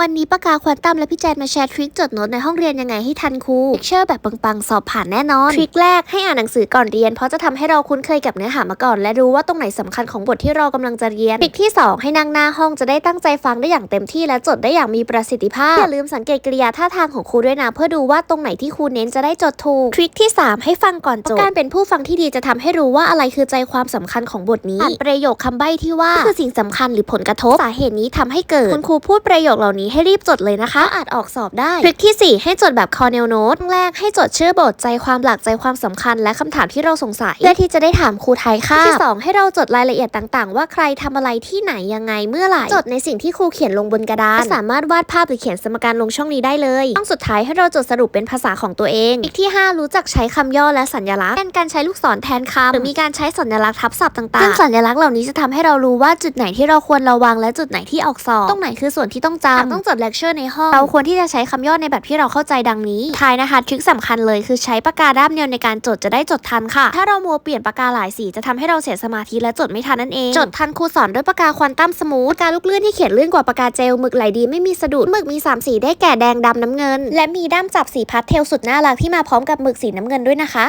วันนี้ปากกาควอนตัมและพี่แจนมาแชร์ทริคจดโน้ตในห้องเรียนยังไงให้ทันครูเลคเชอร์แบบปังๆ สอบผ่านแน่นอน ทริคแรกให้อ่านหนังสือก่อนเรียน เพราะจะทำให้เราคุ้นเคยกับเนื้อหามาก่อน และรู้ว่าตรงไหนสำคัญของบทที่เรากำลังจะเรียน ทริคที่ 2 ให้นั่งหน้าห้องจะได้ตั้งใจฟังได้อย่างเต็มที่และจดได้อย่างมีประสิทธิภาพ อย่าลืมสังเกตกริยาท่าทางของครูด้วยนะ เพื่อดูว่าตรงไหนที่ครูเน้นจะได้จดถูก ทริคที่ 3 ให้ฟังก่อนจบการเป็นผู้ฟังที่ดีจะทำให้รู้ว่าอะไรคือใจความสำคัญของบทนี้อ่านประโยคคำใบ้ที่ว่าคือสิ่งสำคัญหรือผลกระทบสาเหตุนี้ทำให้เกิดคุณครูพูดประโยคเหล่านี้ให้รีบจดเลยนะคะ อาจออกสอบได้ ทริคที่ 4 ให้จดแบบคอเนลโนตแรกให้จดชื่อบทใจความหลักใจความสำคัญ และคำถามที่เราสงสัย เพื่อที่จะได้ถามครูไทยค่ะที่ 2 ให้เราจดรายละเอียดต่างๆ ว่าใครทำอะไรที่ไหนยังไงเมื่อไหร่จดในสิ่งที่ครูเขียนลงบนกระดานสามารถวาดภาพหรือเขียนสมการลงช่องนี้ได้เลยช่องสุดท้ายให้เราจดสรุปเป็นภาษาของตัวเองทริคที่ 5 รู้จักใช้คำย่อและสัญลักษณ์เป็นการใช้ลูกศรแทนคำหรือมีการใช้สัญลักษณ์ทับศัพท์ต่างๆซึ่งสัญลักษณ์เหล่านี้จะทำให้เรารู้ว่าจุดไหนที่เราควรระวังและจุดไหนที่ออกสอบตรงไหนคือส่วนที่ต้องจำต้องจดเลคเชอร์ในห้อง เราควรที่จะใช้คำย่อในแบบที่เราเข้าใจดังนี้ท้ายนะคะทริคสำคัญเลยคือใช้ปากกาด้ามเดียวในการจดจะได้จดทันค่ะ ถ้าเรามัวเปลี่ยนปากกาหลายสีจะทำให้เราเสียสมาธิและจดไม่ทันนั่นเอง จดทันครูสอนด้วยปากกาควอนตัมสมูทปากกาลูกเลื่อนที่เขียนลื่นกว่าปากกาเจลหมึกไหลดีไม่มีสะดุดหมึกมีสามสีได้แก่แดงดำน้ำเงิน และมีด้ามจับสีพัดเทลสุดน่ารักที่มาพร้อมกับหมึกสีน้ำเงินด้วยนะคะ